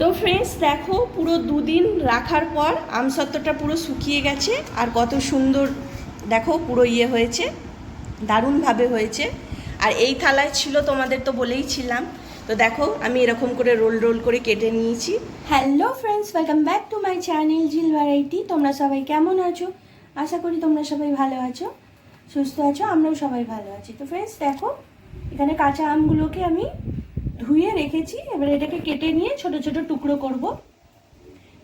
তো ফ্রেন্ডস দেখো, পুরো দুদিন রাখার পর আমসত্ত্বটা পুরো শুকিয়ে গেছে আর কত সুন্দর, দেখো, পুরো ইয়ে হয়েছে, দারুণভাবে হয়েছে। আর এই থালায় ছিল, তোমাদের তো বলেই ছিলাম, তো দেখো, আমি এরকম করে রোল রোল করে কেটে নিয়েছি। Hello friends welcome back to my channel Jil variety তোমরা সবাই কেমন আছো? আশা করি তোমরা সবাই ভালো আছো, সুস্থ আছো, আমরাও সবাই ভালো আছি। তো ফ্রেন্ডস দেখো, এখানে কাঁচা আমগুলোকে আমি ধুয়ে রেখেছি, এবার এটাকে কেটে নিয়ে ছোট ছোট টুকরো করব।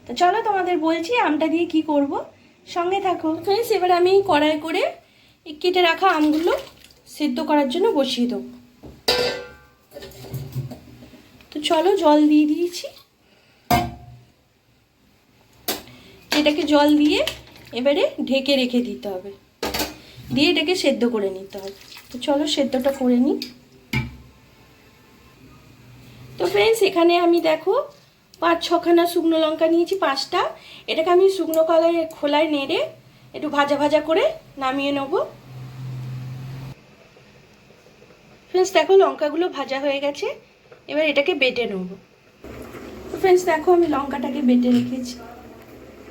তো চলো তোমাদের বলছি আমটা দিয়ে কি করব। সঙ্গে থাকো। ফ্রেন্ডস এবার আমি কড়াই করে কেটে রাখা আমগুলো সেদ্ধ করার জন্য বসিয়ে দেবো। তো চলো জল দিয়ে দিয়েছি। এটাকে জল দিয়ে এবারে ঢেকে রেখে দিতে হবে। দিয়ে এটাকে সেদ্ধ করে নিতে হবে। তো চলো সেদ্ধটা করে নিই। ফ্রেন্ডস এখানে আমি দেখো পাঁচ ছখানা শুকনো লঙ্কা নিয়েছি, পাঁচটা। এটাকে আমি শুকনো কলায়, খোলায় নেড়ে একটু ভাজা ভাজা করে নামিয়ে নেব। ফ্রেন্ডস দেখো লঙ্কাগুলো ভাজা হয়ে গেছে, এবার এটাকে বেটে নেব। ফ্রেন্ডস দেখো আমি লঙ্কাটাকে বেটে রেখেছি।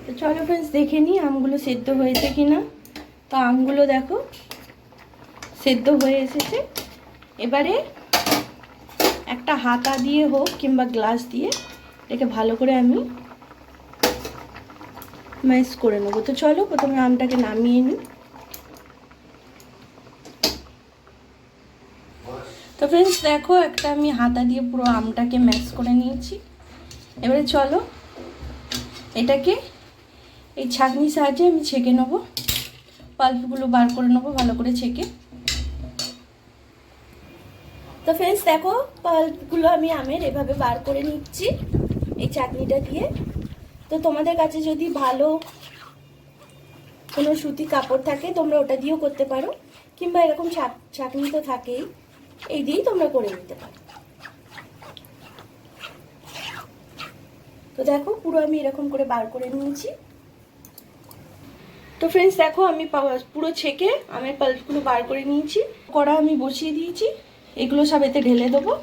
তো চলো ফ্রেন্ডস দেখে নিই আমগুলো সেদ্ধ হয়েছে কি না তো আমগুলো দেখো সেদ্ধ হয়ে এসেছে। এবারে একটা হাতা দিয়ে হোক কিংবা গ্লাস দিয়ে এটাকে ভালো করে আমি ম্যাশ করে নেব। তো চলো প্রথমে আমটাকে নামিয়ে নিই। তো ফ্রেন্ডস দেখো একটা আমি হাতা দিয়ে পুরো আমটাকে ম্যাশ করে নিয়েছি। এবারে চলো এটাকে এই ছাঁকনির সাহায্যে আমি ছেঁকে নেব। পাল্পগুলো বার করে নেব ভালো করে ছেঁকে। তো ফ্রেন্ডস দেখো পাল্পগুলো আমি আমের এভাবে বার করে নিচ্ছি এই চাটনিটা দিয়ে। তো তোমাদের কাছে যদি ভালো কোনো সুতি কাপড় থাকে, তোমরা ওটা দিয়েও করতে পারো, কিংবা এরকম চাটনি তো থাকেই, এই দিয়েই তোমরা করে নিতে পারো। তো দেখো, পুরো আমি এরকম করে বার করে নিয়েছি। তো ফ্রেন্ডস দেখো, আমি পুরো ছেঁকে আমের পাল্পগুলো বার করে নিয়েছি। কড়া আমি বসিয়ে দিয়েছি। এগুলো সব এতে ঢেলে দেবো।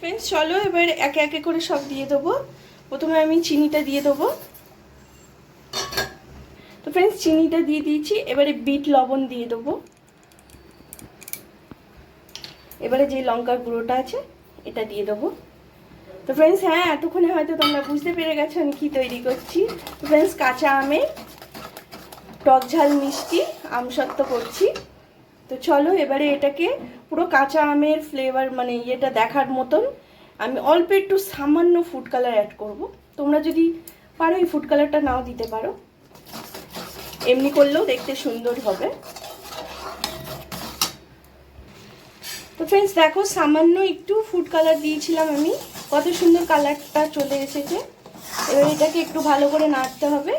ফ্রেন্ডস চলো এবার একে একে করে সব দিয়ে দেবো। প্রথমে আমি চিনিটা দিয়ে দেবো। তো ফ্রেন্ডস চিনিটা দিয়ে দিয়েছি, এবারে বিট লবণ দিয়ে দেবো। এবারে যে লঙ্কার গুঁড়োটা আছে, এটা দিয়ে দেবো। তো ফ্রেন্ডস হ্যাঁ এতক্ষণে হয়তো তোমরা বুঝতে পেরে গেছো আমি কী তৈরি করছি। তো ফ্রেন্ডস কাঁচা আমের টক ঝাল মিষ্টি আমসত্ত্ব করছি। তো চলো, এবারে এটাকে পুরো কাঁচা আমের ফ্লেভার মানে ইয়েটা দেখার মতন। আমি অল্প একটু সামান্য ফুড কালার অ্যাড করব। তোমরা যদি পারো এই ফুড কালারটা নাও দিতে পারো। এমনি করলেও দেখতে সুন্দর হবে। তো ফ্রেন্ডস দেখো, সামান্য একটু ফুড কালার দিয়েছিলাম আমি। কত সুন্দর কালারটা চলে এসেছে। এবার এটাকে একটু ভালো করে নাড়তে হবে।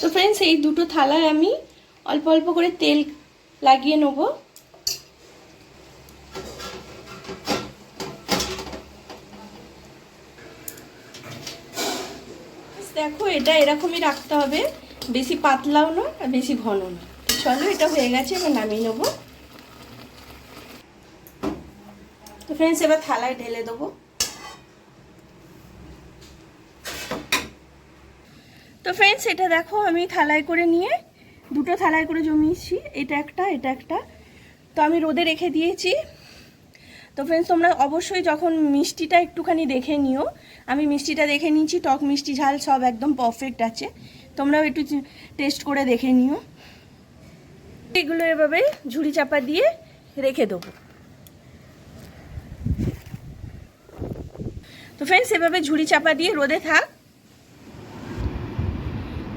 তো ফ্রেন্ডস এই দুটো থালায় আমি অল্প অল্প করে তেল লাগিয়ে নেব। দেখো, এটা এরকমই রাখতে হবে। বেশি পাতলাও না আর বেশি ঘন না চলো, এটা হয়ে গেছে, এবার নামিয়ে নেব। তো ফ্রেন্ডস এবার থালায় ঢেলে দেবো। তো ফ্রেন্ডস এটা দেখো, আমি থালায় করে নিয়ে দুটো থালায় করে জমিয়েছি। এটা একটা এটা একটা। তো আমি রোদে রেখে দিয়েছি। তো ফ্রেন্ডস তোমরা অবশ্যই যখন মিষ্টিটা একটুখানি দেখে নিও, আমি মিষ্টিটা দেখে নিয়েছি, টক মিষ্টি ঝাল সব একদম পারফেক্ট আছে। তোমরাও একটু টেস্ট করে দেখে নিও। এগুলো এভাবে ঝুড়ি চাপা দিয়ে রেখে দেবো। তো ফ্রেন্ডস এভাবে ঝুড়ি চাপা দিয়ে রোদে থাক।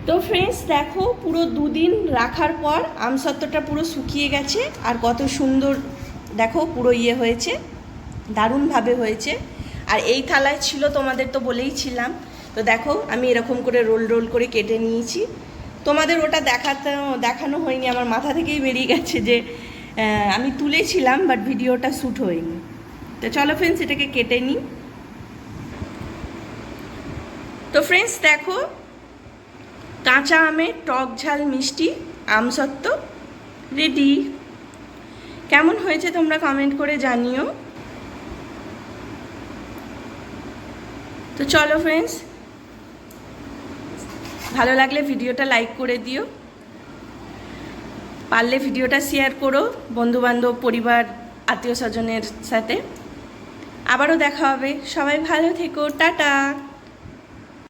তো ফ্রেন্ডস দেখো, পুরো দুদিন রাখার পর আমসত্ত্বটা পুরো শুকিয়ে গেছে আর কত সুন্দর, দেখো, পুরো ইয়ে হয়েছে, দারুণভাবে হয়েছে। আর এই থালায় ছিল, তোমাদের তো বলেই ছিলাম, তো দেখো, আমি এরকম করে রোল রোল করে কেটে নিয়েছি। তোমাদের ওটা দেখাতে, দেখানো হয়নি, আমার মাথা থেকেই বেরিয়ে গেছে যে আমি তুলেছিলাম বাট ভিডিওটা শ্যুট হয়নি। তো চলো ফ্রেন্ডস এটাকে কেটে নিই। তো ফ্রেন্ডস দেখো কাঁচা আমের টক ঝাল, মিষ্টি আমসত্ত্ব রেডি কেমন হয়েছে তোমরা কমেন্ট করে জানিও। তো চলো ফ্রেন্ডস ভালো লাগলে ভিডিওটা লাইক করে দিও। পারলে ভিডিওটা শেয়ার করো বন্ধুবান্ধব, পরিবার, আত্মীয় স্বজনের সাথে। আবারও দেখা হবে। সবাই ভালো থেকো। টাটা।